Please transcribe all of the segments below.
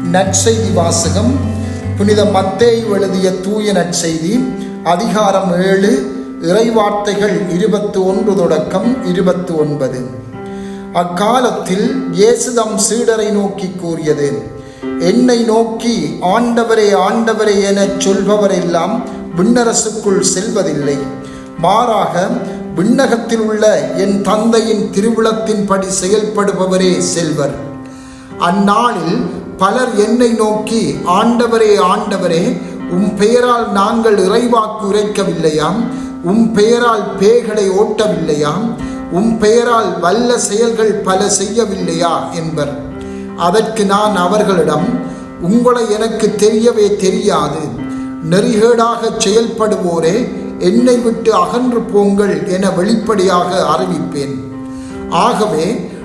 நற்செய்தி வாசகம் புனித மத்தேயு எழுதிய தூய நற்செய்தி அதிகாரம் ஏழு இறைவார்த்தைகள் இருபத்து ஒன்று தொடக்கம் இருபத்து ஒன்பது அக்காலத்தில் இயேசுதம் சீடரை நோக்கி கூறியது என்னை நோக்கி ஆண்டவரே ஆண்டவரே எனச் சொல்பவரெல்லாம் விண்ணரசுக்குள் செல்வதில்லை. மாறாக விண்ணகத்தில் உள்ள என் தந்தையின் திருவிழத்தின்படி செயல்படுபவரே செல்வர். அந்நாளில் பலர் என்னை நோக்கி ஆண்டவரே ஆண்டவரே உம் பெயரால் நாங்கள் இறைவாக்கு உரைக்கவில்லையாம். உம் பெயரால் பேய்களை ஓட்டவில்லையாம். உம் பெயரால் வல்ல செயல்கள் பல செய்யவில்லையா? என்பர். அதற்கு நான் அவர்களிடம் உங்களை எனக்கு தெரியவே தெரியாது. நெறிகேடாக செயல்படுவோரே என்னை விட்டு அகன்று போங்கள் என வெளிப்படையாக அறிவிப்பேன். ஆகவே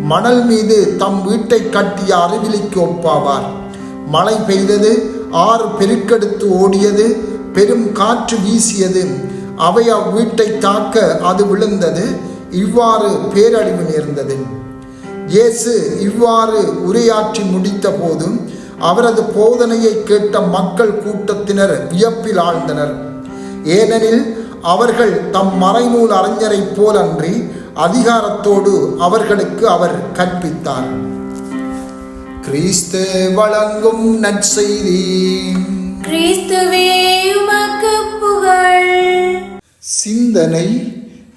மணல் மீது தம் வீட்டை கட்டிய அறிவிலிக்கு ஒப்பாவார். மழை பெய்தது ஆறு பெருக்கெடுத்து ஓடியது பெரும் காற்று வீசியது. அவை அவ்வீட்டை தாக்க அது விழுந்தது இவ்வாறு பேரழிவு நேர்ந்தது. இயேசு இவ்வாறு உரையாற்றி முடித்த போதும் அவரது போதனையை கேட்ட மக்கள் கூட்டத்தினர் வியப்பில் ஆழ்ந்தனர். ஏனெனில் அவர்கள் தம் மறைநூல் அறிஞரைப் போலன்றி அதிகாரத்தோடு அவர்களுக்கு அவர் கற்பித்தார். கிறிஸ்து வழங்கும் நற்செய்தி. கிறிஸ்துவே உமக்கு புகழ். சிந்தனை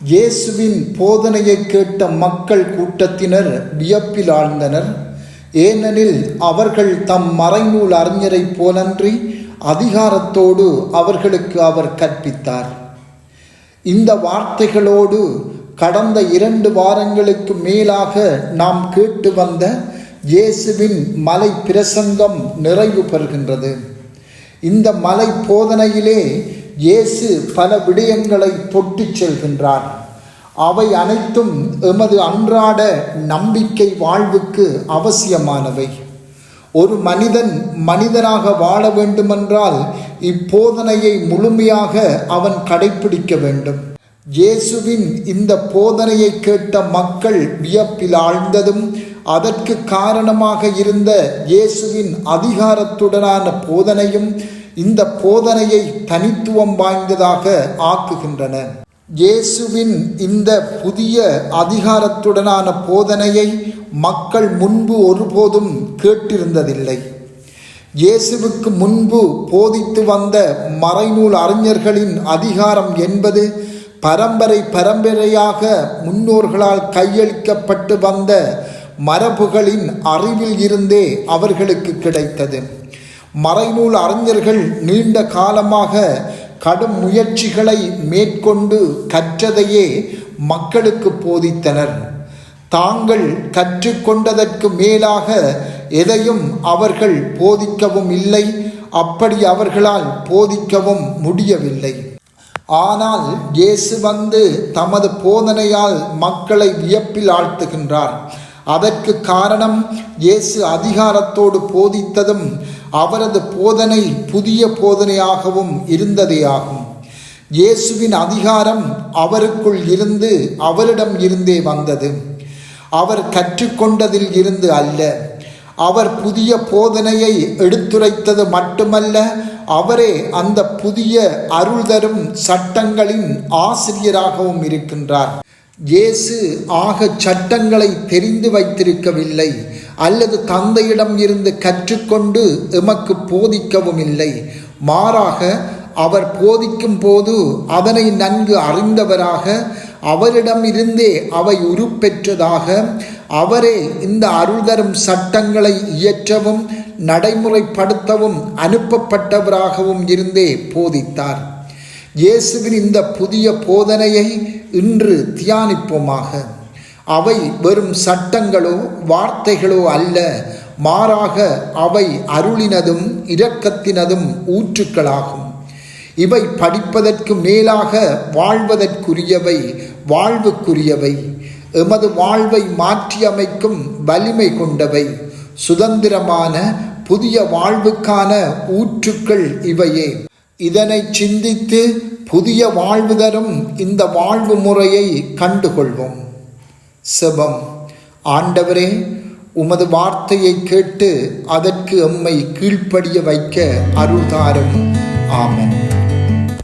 இயேசுவின் போதனையை கேட்ட மக்கள் கூட்டத்தினர் வியப்பில் ஆழ்ந்தனர். ஏனெனில் அவர்கள் தம் மறைநூல் அறிஞரைப் போலன்றி அதிகாரத்தோடு அவர்களுக்கு அவர் கற்பித்தார். இந்த வார்த்தைகளோடு கடந்த இரண்டு வாரங்களுக்கு மேலாக நாம் கேட்டு வந்த இயேசுவின் மலை பிரசங்கம் நிறைவு பெறுகின்றது. இந்த மலை போதனையிலே இயேசு பல விடயங்களை தொட்டுச் செல்கின்றார். அவை அனைத்தும் எமது அன்றாட நம்பிக்கை வாழ்வுக்கு அவசியமானவை. ஒரு மனிதன் மனிதனாக வாழ வேண்டுமென்றால் இப்போதனையை முழுமையாக அவன் கடைபிடிக்க வேண்டும். இயேசுவின் இந்த போதனையை கேட்ட மக்கள் வியப்பில் ஆழ்ந்ததும் அதற்கு காரணமாக இருந்த இயேசுவின் அதிகாரத்துடனான போதனையும் இந்த போதனையை தனித்துவம் வாய்ந்ததாக ஆக்குகின்றன. இயேசுவின் இந்த புதிய அதிகாரத்துடனான போதனையை மக்கள் முன்பு ஒருபோதும் கேட்டிருந்ததில்லை. இயேசுவுக்கு முன்பு போதித்து வந்த மறைநூல் அறிஞர்களின் அதிகாரம் என்பது பரம்பரை பரம்பரையாக முன்னோர்களால் கையளிக்கப்பட்டு வந்த மரபுகளின் அறிவில் இருந்தே அவர்களுக்கு கிடைத்தது. மறைநூல் அறிஞர்கள் நீண்ட காலமாக கடும் முயற்சிகளை மேற்கொண்டு கற்றதையே மக்களுக்கு போதித்தனர். தாங்கள் கற்றுக்கொண்டதற்கு மேலாக எதையும் அவர்கள் போதிக்கவும் இல்லை அப்படி அவர்களால் போதிக்கவும் முடியவில்லை. ஆனால் இயேசு வந்து தமது போதனையால் மக்களை வியப்பில் ஆழ்த்துகின்றார். அதற்கு காரணம் இயேசு அதிகாரத்தோடு போதித்ததும் அவரது போதனை புதிய போதனையாகவும் இருந்ததே ஆகும் இயேசுவின் அதிகாரம் அவருக்குள் இருந்து அவரிடம் இருந்தே வந்தது. அவர் கற்றுக்கொண்டதில் இருந்து அல்ல. அவர் புதிய போதனையை எடுத்துரைத்தது மட்டுமல்ல அவரே அந்த புதிய அருள் தரும் சட்டங்களின் ஆசிரியராகவும் இருக்கின்றார். இயேசு ஆக சட்டங்களை தெரிந்து வைத்திருக்கவில்லை. அல்லது தந்தையிடம் இருந்து கற்றுக்கொண்டு எமக்கு போதிக்கவும் இல்லை. மாறாக அவர் போதிக்கும் போது அதனை நன்கு அறிந்தவராக அவரிடம் இருந்தே அவை உருப்பெற்றதாக அவரே இந்த அருள்தரும் சட்டங்களை இயற்றவும் நடைமுறைப்படுத்தவும் அனுப்பப்பட்டவராகவும் இருந்தே போதித்தார். இயேசுவின் இந்த புதிய போதனையை இன்று தியானிப்போமாக. அவை வெறும் சட்டங்களோ வார்த்தைகளோ அல்ல மாறாக அவை அருளினதும் இரக்கத்தினதும் ஊற்றுக்களாகும். இவை படிப்பதற்கு மேலாக வாழ்வதற்குரியவை வாழ்வுக்குரியவை. எமது வாழ்வை மாற்றியமைக்கும் வலிமை கொண்டவை. சுதந்திரமான புதிய வாழ்வுக்கான ஊற்றுக்கள் இவையே. இதனை சிந்தித்து புதிய வாழ்வு தரும் இந்த வாழ்வு முறையை கண்டுகொள்வோம். செபம். ஆண்டவரே உமது வார்த்தையை கேட்டு அதற்கு எம்மை கீழ்ப்படிய வைக்க அருள்தாரும். ஆமன்.